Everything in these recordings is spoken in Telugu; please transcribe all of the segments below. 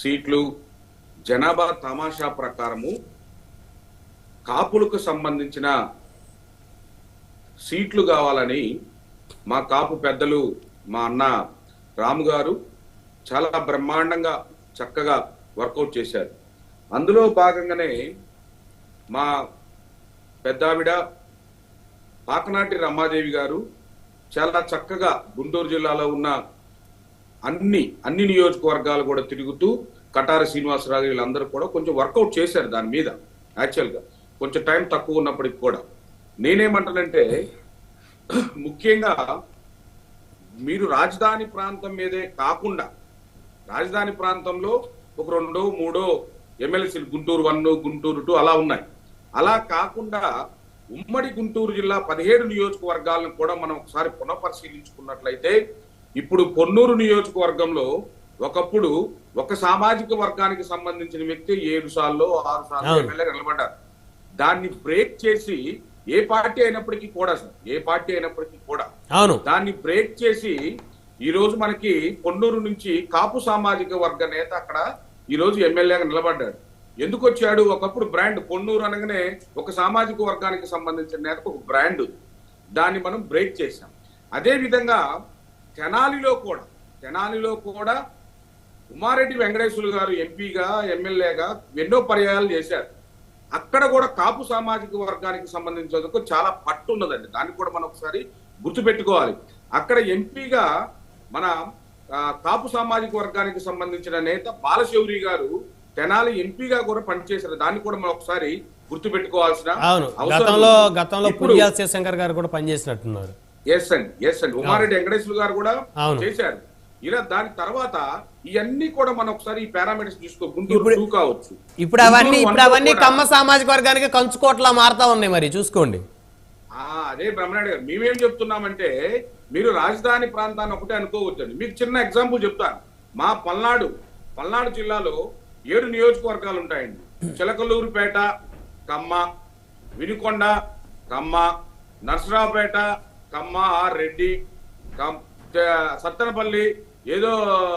సీట్లు జనాభా తమాషా ప్రకారము కాపులకు సంబంధించిన సీట్లు కావాలని మా కాపు పెద్దలు మా అన్న రాము గారు చాలా బ్రహ్మాండంగా చక్కగా వర్కౌట్ చేశారు. అందులో భాగంగానే మా పెద్దావిడ పాకనాటి రమాదేవి గారు చాలా చక్కగా గుంటూరు జిల్లాలో ఉన్న అన్ని అన్ని నియోజకవర్గాలు కూడా తిరుగుతూ కటార శ్రీనివాసరావు వీళ్ళందరూ కూడా కొంచెం వర్కౌట్ చేశారు దాని మీద యాక్చువల్గా కొంచెం టైం తక్కువ ఉన్నప్పటికి కూడా. నేనేమంటానంటే ముఖ్యంగా మీరు రాజధాని ప్రాంతం మీదే కాకుండా రాజధాని ప్రాంతంలో ఒక రెండో మూడో ఎమ్మెల్సీలు గుంటూరు వన్ గుంటూరు టూ అలా ఉన్నాయి. అలా కాకుండా ఉమ్మడి గుంటూరు జిల్లా పదిహేడు నియోజకవర్గాలను కూడా మనం ఒకసారి పునఃపరిశీలించుకున్నట్లయితే ఇప్పుడు పొన్నూరు నియోజకవర్గంలో ఒకప్పుడు ఒక సామాజిక వర్గానికి సంబంధించిన వ్యక్తి ఏడు సార్లు ఆరు సార్లు. ఎమ్మెల్యే నిలబడ్డారు. దాన్ని బ్రేక్ చేసి ఏ పార్టీ అయినప్పటికీ కూడా సార్ ఏ పార్టీ అయినప్పటికీ కూడా అవును. దాన్ని బ్రేక్ చేసి ఈ రోజు మనకి పొన్నూరు నుంచి కాపు సామాజిక వర్గ నేత అక్కడ ఈ రోజు ఎమ్మెల్యేగా నిలబడ్డాడు. ఎందుకు వచ్చాడు? ఒకప్పుడు బ్రాండ్ పొన్నూరు అనగానే ఒక సామాజిక వర్గానికి సంబంధించిన నేతకు ఒక బ్రాండ్. దాన్ని మనం బ్రేక్ చేశాం. అదే విధంగా తెనాలిలో కూడా తెనాలిలో కూడా ఉమారెడ్డి వెంకటేశ్వరులు గారు ఎంపీగా ఎమ్మెల్యేగా ఎన్నో పర్యాయాలు చేశారు. అక్కడ కూడా కాపు సామాజిక వర్గానికి సంబంధించినందుకు చాలా పట్టు ఉన్నదండి. దాన్ని కూడా మనం ఒకసారి గుర్తుపెట్టుకోవాలి. అక్కడ ఎంపీగా మన కాపు సామాజిక వర్గానికి సంబంధించిన నేత బాలశౌరి గారు తెనాలి ఎంపీగా కూడా పనిచేశారు. దాన్ని కూడా మనం ఒకసారి గుర్తుపెట్టుకోవాల్సిన గతంలో. గతంలో ఇప్పుడు పుణ్యాల శివశంకర్ గారు కూడా పనిచేసినట్టున్నారు. ఎస్ అండి ఎస్ అండి ఉమారెడ్డి వెంకటేశ్వర గారు కూడా. చేశారు. ఇలా దాని తర్వాత ఇవన్నీ కూడా మనం ఒకసారి ఈ పారామీటర్స్ చూసుకో గుంటూరు కావచ్చు. ఇప్పుడు అవన్నీ ఇప్పుడు అవన్నీ కమ్మ సామాజిక వర్గానికి కంచుకోట్లా మారుతా ఉన్నాయి మరి చూసుకోండి. ఆ, అదే బ్రహ్మనాయుడు గారు మేమేం చెప్తున్నామంటే మీరు రాజధాని ప్రాంతాన్ని ఒకటే అనుకోవచ్చండి మీకు చిన్న ఎగ్జాంపుల్ చెప్తాను. మా పల్నాడు పల్నాడు జిల్లాలో ఏడు నియోజకవర్గాలు ఉంటాయండి. చిలకలూరుపేట కమ్మ వినుకొండ కమ్మ నర్సరావుపేట కమ్మ ఆర్ రెడ్డి సత్తెనపల్లి. ఏదో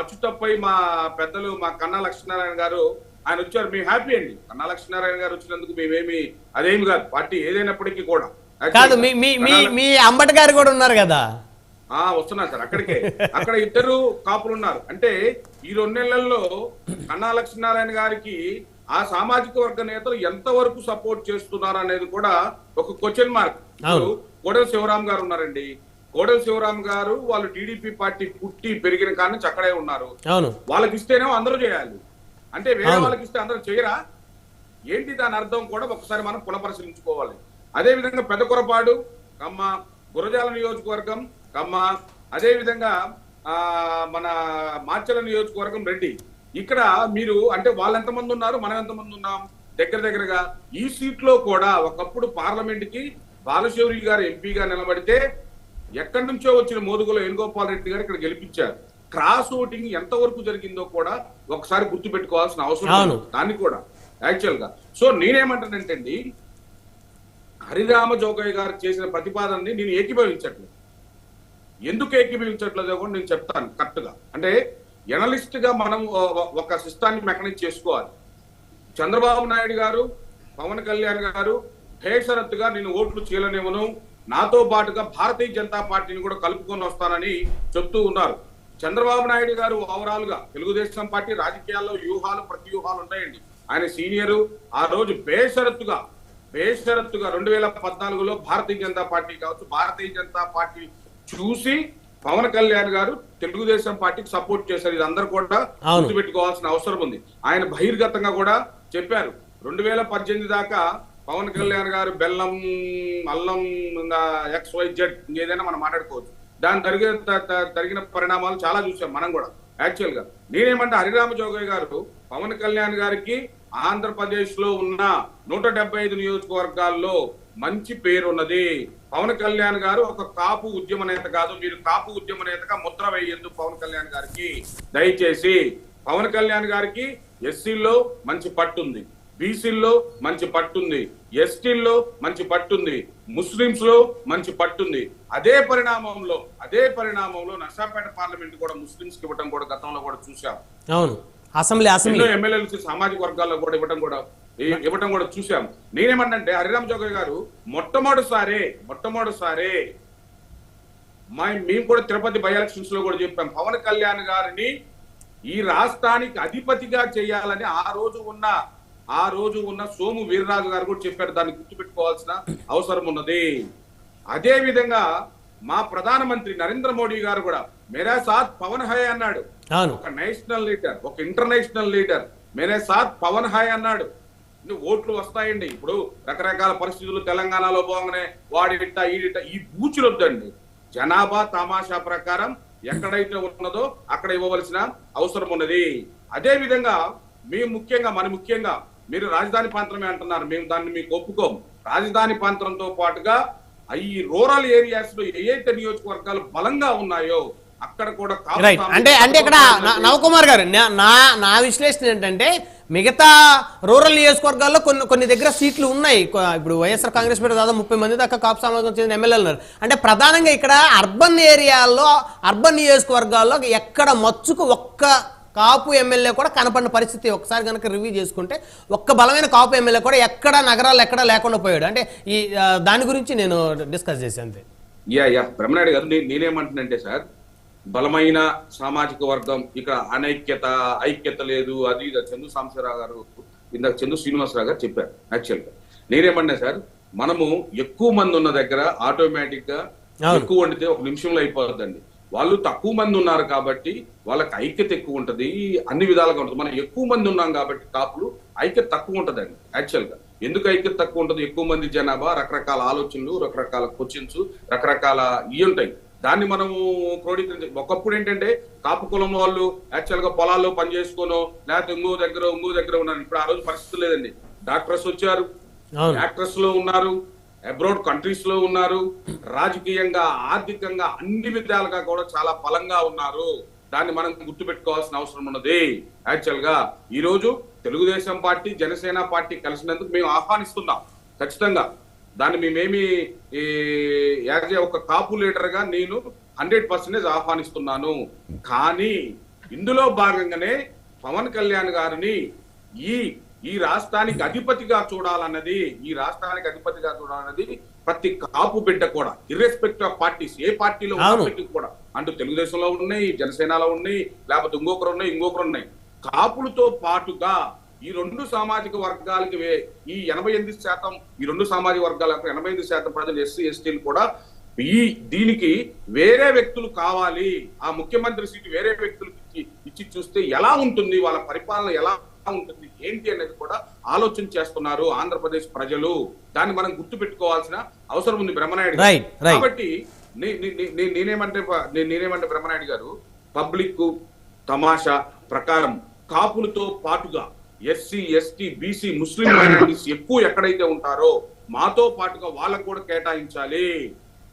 అచ్యుతప్పై మా పెద్దలు మా కన్నా లక్ష్మీనారాయణ గారు ఆయన వచ్చారు. మేము హ్యాపీ అండి. కన్నా లక్ష్మీనారాయణ గారు వచ్చినందుకు మేమేమి అదేమి కాదు. పార్టీ ఏదైనప్పటికీ కూడా. కాదు మీ అంబటి గారు కూడా ఉన్నారు కదా? ఆ వస్తున్నా సార్ అక్కడికే. అక్కడ ఇద్దరు కాపులు ఉన్నారు. అంటే ఈ రెండు నెలల్లో కన్నా లక్ష్మీనారాయణ గారికి ఆ సామాజిక వర్గ నేతలు ఎంత వరకు సపోర్ట్ చేస్తున్నారు అనేది కూడా ఒక క్వశ్చన్ మార్క్ కోడెల శివరాం గారు ఉన్నారండి. కోడెల శివరాం గారు వాళ్ళు టీడీపీ పార్టీ పుట్టి పెరిగిన కాడి నుంచి అక్కడే ఉన్నారు. వాళ్ళకి ఇస్తేనేమో అందరూ చేయాలి. అంటే వేరే. వాళ్ళకి ఇస్తే అందరూ చేయరా? ఏంటి దాని అర్థం కూడా ఒకసారి మనం పునఃపరిశీలించుకోవాలి. అదే విధంగా పెద్ద కొరపాడు కమ్మ గురజాల నియోజకవర్గం కమ్మ అదే విధంగా ఆ మన మాచల నియోజకవర్గం రెడ్డి. ఇక్కడ మీరు అంటే వాళ్ళు ఎంతమంది ఉన్నారు? మనం ఎంతమంది ఉన్నాం? దగ్గర దగ్గరగా ఈ సీట్లో కూడా ఒకప్పుడు పార్లమెంట్కి బాలశౌరి గారు ఎంపీగా నిలబడితే ఎక్కడి నుంచో వచ్చిన మోదుగుల వేణుగోపాల్ రెడ్డి గారు ఇక్కడ గెలిపించారు. క్రాస్ ఓటింగ్ ఎంత వరకు జరిగిందో కూడా ఒకసారి గుర్తు పెట్టుకోవాల్సిన అవసరం. దాన్ని కూడా యాక్చువల్గా. సో నేనేమంటానంటే అండి హరిరామ జోగయ్య గారు చేసిన ప్రతిపాదనని నేను ఏకీభవించట్లేదు. ఎందుకు ఏకీభవించట్లేదో కూడా నేను చెప్తాను కరెక్ట్గా. అంటే ఎనలిస్ట్గా మనం ఒక సిస్టాన్ని మెకనైజ్ చేసుకోవాలి. చంద్రబాబు నాయుడు గారు పవన్ కళ్యాణ్ గారు బేషరత్తుగా నేను ఓట్లు చేయలేనివ్వను నాతో పాటుగా భారతీయ జనతా పార్టీని కూడా కలుపుకొని వస్తానని చెప్తూ ఉన్నారు. చంద్రబాబు నాయుడు గారు ఓవరాల్గా తెలుగుదేశం పార్టీ రాజకీయాల్లో వ్యూహాలు ప్రతి వ్యూహాలు ఉంటాయండి ఆయన సీనియరు. ఆ రోజు బేషరత్తుగా బేషరత్తుగా రెండు వేల పద్నాలుగులో భారతీయ జనతా పార్టీ కావచ్చు భారతీయ జనతా పార్టీ చూసి పవన్ కళ్యాణ్ గారు తెలుగుదేశం పార్టీకి సపోర్ట్ చేశారు. ఇది అందరూ కూడా. గుర్తుపెట్టుకోవాల్సిన అవసరం ఉంది. ఆయన బహిర్గతంగా కూడా చెప్పారు. రెండు వేల పద్దెనిమిది దాకా పవన్ కళ్యాణ్ గారు బెల్లం అల్లం ఎక్స్ వై జెడ్ ఏదైనా మనం మాట్లాడుకోవచ్చు. దాని జరిగిన జరిగిన పరిణామాలు చాలా చూసాం మనం కూడా యాక్చువల్గా. నేనేమంటే హరిరామ జోగయ్య గారు పవన్ కళ్యాణ్ గారికి ఆంధ్రప్రదేశ్లో ఉన్న నూట డెబ్బై ఐదు నియోజకవర్గాల్లో మంచి పేరు ఉన్నది. పవన్ కళ్యాణ్ గారు ఒక కాపు ఉద్యమ నేత కాదు. మీరు కాపు ఉద్యమ నేతగా ముద్ర వేయద్దు పవన్ కళ్యాణ్ గారికి. దయచేసి పవన్ కళ్యాణ్ గారికి ఎస్సీలో మంచి పట్టుంది బీసీల్లో మంచి పట్టుంది ఎస్టీల్లో మంచి పట్టుంది ముస్లింస్లో మంచి పట్టుంది. అదే పరిణామంలో అదే పరిణామంలో నర్సాపేట పార్లమెంట్ కూడా ముస్లింస్కి ఇవ్వడం కూడా గతంలో కూడా చూసాం అవును. అసెంబ్లీ ఎమ్మెల్యేలు సామాజిక వర్గాల్లో కూడా ఇవ్వడం కూడా ఇ- ఇవ్వడం కూడా చూసాం నేనేమన్నంటే హరిరామ్ జోగయ్య గారు మొట్టమొదటిసారే మొట్టమొదటిసారే మా మేము కూడా తిరుపతి బై ఎలక్షన్స్లో కూడా చెప్పాం పవన్ కళ్యాణ్ గారిని ఈ రాష్ట్రానికి అధిపతిగా చేయాలని ఆ రోజు ఉన్న ఆ రోజు ఉన్న సోము వీర్రాజు గారు కూడా చెప్పారు దాన్ని గుర్తుపెట్టుకోవాల్సిన అవసరం ఉన్నది. అదే విధంగా మా ప్రధానమంత్రి నరేంద్ర మోడీ గారు కూడా మేరా సాత్ పవన్ హై అన్నాడు. ఒక నేషనల్ లీడర్ ఒక ఇంటర్నేషనల్ లీడర్ మేరే సాత్ పవన్ హాయ్ అన్నాడు. ఓట్లు వస్తాయండి. ఇప్పుడు రకరకాల పరిస్థితులు తెలంగాణలో పోగానే వాడిట ఈడిట ఈ బూచులు వద్దండి జనాభా తమాషా ప్రకారం ఎక్కడైతే ఉన్నదో అక్కడ ఇవ్వవలసిన అవసరం ఉన్నది. అదే విధంగా మేము ముఖ్యంగా మన ముఖ్యంగా మీరు రాజధాని ప్రాంతమే అంటున్నారు. మేము దాన్ని మీకు ఒప్పుకోం రాజధాని ప్రాంతంతో పాటుగా ఈ రూరల్ ఏరియాస్లో ఏదైతే నియోజకవర్గాలు బలంగా ఉన్నాయో అక్కడ కూడా అంటే అంటే ఇక్కడ నవకుమార్ గారు నా- నా విశ్లేషణ ఏంటంటే మిగతా రూరల్ నియోజకవర్గాల్లో కొన్ని కొన్ని దగ్గర సీట్లు ఉన్నాయి. ఇప్పుడు వైఎస్ఆర్ కాంగ్రెస్ పార్టీ దాదాపు ముప్పై మంది దాకా కాపు సమాజం చెందిన ఎమ్మెల్యేలు ఉన్నారు. అంటే ప్రధానంగా ఇక్కడ అర్బన్ ఏరియాల్లో అర్బన్ నియోజకవర్గాల్లో ఎక్కడ మచ్చుకు ఒక్క కాపు ఎమ్మెల్యే కూడా కనపడిన పరిస్థితి ఒకసారి కనుక రివ్యూ చేసుకుంటే ఒక్క బలమైన కాపు ఎమ్మెల్యే కూడా ఎక్కడ నగరాలు ఎక్కడ లేకుండా పోయాడు. అంటే ఈ దాని గురించి నేను డిస్కస్ చేశాను అంతే. Yeah yeah. బ్రహ్మనాయుడు గారు నే- నేనేమంటున్నంటే సార్ బలమైన సామాజిక వర్గం ఇక్కడ అనైక్యత ఐక్యత లేదు అది ఇది చందు సాంబశివరావు గారు ఇందాక చందు శ్రీనివాసరావు గారు చెప్పారు యాక్చువల్గా నేనేమన్నా సార్ మనము ఎక్కువ మంది ఉన్న దగ్గర ఆటోమేటిక్గా. ఎక్కువ వండితే ఒక నిమిషంలో అయిపోతుందండి వాళ్ళు తక్కువ మంది ఉన్నారు కాబట్టి వాళ్ళకి ఐక్యత ఎక్కువ ఉంటది. అన్ని విధాలుగా ఉంటుంది. మనం ఎక్కువ మంది ఉన్నాం కాబట్టి కాపులు ఐక్యత తక్కువ ఉంటదండి యాక్చువల్గా. ఎందుకు ఐక్యత తక్కువ ఉంటది? ఎక్కువ మంది జనాభా రకరకాల ఆలోచనలు రకరకాల క్వశ్చన్స్ రకరకాల ఇవి ఉంటాయి. దాన్ని మనము క్రోడీకరించి ఒకప్పుడు ఏంటంటే కాపు కులం వాళ్ళు యాక్చువల్గా పొలాల్లో పని చేసుకోనో లేకపోతే ఇంకో దగ్గర ఇంకో దగ్గర ఉన్నారు. ఇప్పుడు ఆ రోజు పరిస్థితి లేదండి. డాక్టర్స్ వచ్చారు. యాక్టర్స్లో ఉన్నారు. అబ్రోడ్ కంట్రీస్లో ఉన్నారు. రాజకీయంగా ఆర్థికంగా అన్ని విధాలుగా కూడా చాలా బలంగా ఉన్నారు. దాన్ని మనం గుర్తుపెట్టుకోవాల్సిన అవసరం ఉన్నది. యాక్చువల్గా ఈ రోజు తెలుగుదేశం పార్టీ జనసేన పార్టీ కలిసినందుకు మేము ఆహ్వానిస్తున్నాం. ఖచ్చితంగా. దాన్ని మేమేమి ఈ యాజ్ ఏ ఒక కాపు లీడర్గా నేను హండ్రెడ్ పర్సెంటేజ్ ఆహ్వానిస్తున్నాను. కానీ ఇందులో భాగంగానే పవన్ కళ్యాణ్ గారిని ఈ ఈ రాష్ట్రానికి అధిపతిగా చూడాలన్నది ఈ రాష్ట్రానికి అధిపతిగా చూడాలన్నది ప్రతి కాపు బిడ్డ కూడా ఇర్రెస్పెక్టివ్ ఆఫ్ పార్టీస్ ఏ పార్టీలో కూడా. అంటూ తెలుగుదేశంలో ఉన్నాయి జనసేనలో ఉన్నాయి లేకపోతే ఇంకొకరు ఉన్నాయి ఇంకొకరు ఉన్నాయి. కాపులతో పాటుగా ఈ రెండు సామాజిక వర్గాలకి ఈ ఎనభై ఎనిమిది శాతం ఈ రెండు సామాజిక వర్గాలకు ఎనభై ఎనిమిది శాతం ప్రజలు ఎస్సీ ఎస్టీలు కూడా ఈ దీనికి వేరే వ్యక్తులు కావాలి. ఆ ముఖ్యమంత్రి సీటు వేరే వ్యక్తులకు ఇచ్చి ఇచ్చి చూస్తే ఎలా ఉంటుంది? వాళ్ళ పరిపాలన ఎలా ఉంటుంది ఏంటి అనేది కూడా ఆలోచన చేస్తున్నారు ఆంధ్రప్రదేశ్ ప్రజలు. దాన్ని మనం గుర్తు పెట్టుకోవాల్సిన అవసరం ఉంది బ్రహ్మనాయుడు. కాబట్టి నేనేమంటే నేనేమంటే బ్రహ్మనాయుడు గారు పబ్లిక్ తమాషా ప్రకారం కాపులతో పాటుగా SC ST BC Muslim minorities ఎక్కువ ఎక్కడైతే ఉంటారో మాతో పాటుగా వాళ్ళకు కూడా కేటాయించాలి.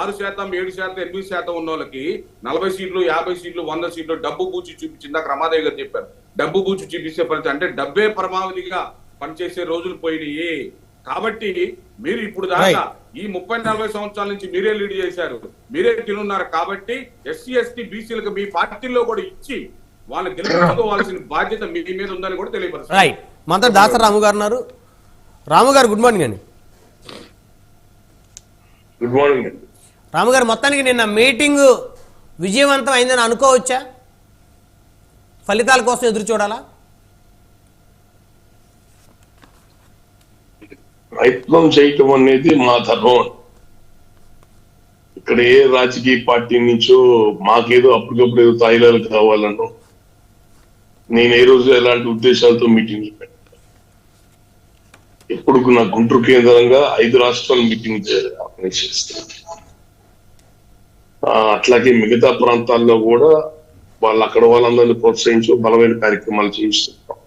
ఆరు శాతం ఏడు శాతం ఎనిమిది శాతం ఉన్న వాళ్ళకి నలభై సీట్లు యాభై సీట్లు వంద సీట్లు డబ్బు బూచి చూపించింది ఇందాక రమాదేవి గారు చెప్పారు. డబ్బు బూచి చూపించే ఫలితం అంటే డబ్బే పరమావధిగా పనిచేసే రోజులు పోయినాయి. కాబట్టి మీరు ఇప్పుడు దాకా ఈ ముప్పై నలభై సంవత్సరాల నుంచి మీరే లీడ్ చేశారు. మీరే తినున్నారు కాబట్టి ఎస్సీ ఎస్టీ బీసీలకు మీ పార్టీలో కూడా ఇచ్చి వాళ్ళని గెలుచుకోవాల్సిన బాధ్యత మీ మీద ఉందని కూడా తెలియపరుస్తారు రైట్. రాము గారు ఉన్నారు. రాము గారు గుడ్ మార్నింగ్ అండి. గుడ్ మార్నింగ్ అండి. రాముగారు మొత్తానికి నిన్న మీటింగ్ విజయవంతం అయిందని అనుకోవచ్చా? ఫలితాల కోసం ఎదురు చూడాలా? ప్రయత్నం చేయటం అనేది మా ధర్మం. ఇక్కడ ఏ రాజకీయ పార్టీ నుంచో మాకేదో అప్పటికప్పుడు ఏదో తాయిలాలు కావాలను నేను ఏ రోజు ఎలాంటి ఉద్దేశాలతో మీటింగ్ ఎప్పుడు నా గుంటూరు కేంద్రంగా ఐదు రాష్ట్రాల మీటింగ్ ఆర్గనైజ్ చేస్తాను అట్లాగే మిగతా ప్రాంతాల్లో కూడా వాళ్ళు అక్కడ వాళ్ళందరినీ ప్రోత్సహించు బలమైన కార్యక్రమాలు చేయిస్తుంటాం.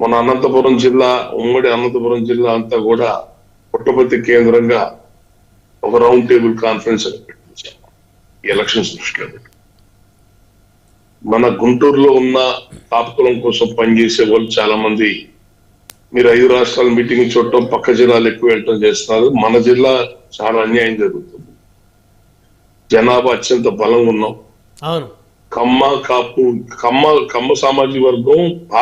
మన అనంతపురం జిల్లా ఉమ్మడి అనంతపురం జిల్లా అంతా కూడా పుట్టపర్తి కేంద్రంగా ఒక రౌండ్ టేబుల్ కాన్ఫరెన్స్ అని పెట్టించాం. ఎలక్షన్స్ దృష్టిలో మన గుంటూరులో ఉన్న కాపుకులం కోసం పనిచేసే వాళ్ళు చాలా మంది మీరు ఐదు రాష్ట్రాల మీటింగ్ చూడటం పక్క జిల్లాలు ఎక్కువ వెళ్ళటం చేస్తున్నారు. మన జిల్లా చాలా అన్యాయం జరుగుతుంది. జనాభా అత్యంత బలంగా ఉన్నాం. కమ్మ కాపు కమ్మ కమ్మ సామాజిక వర్గం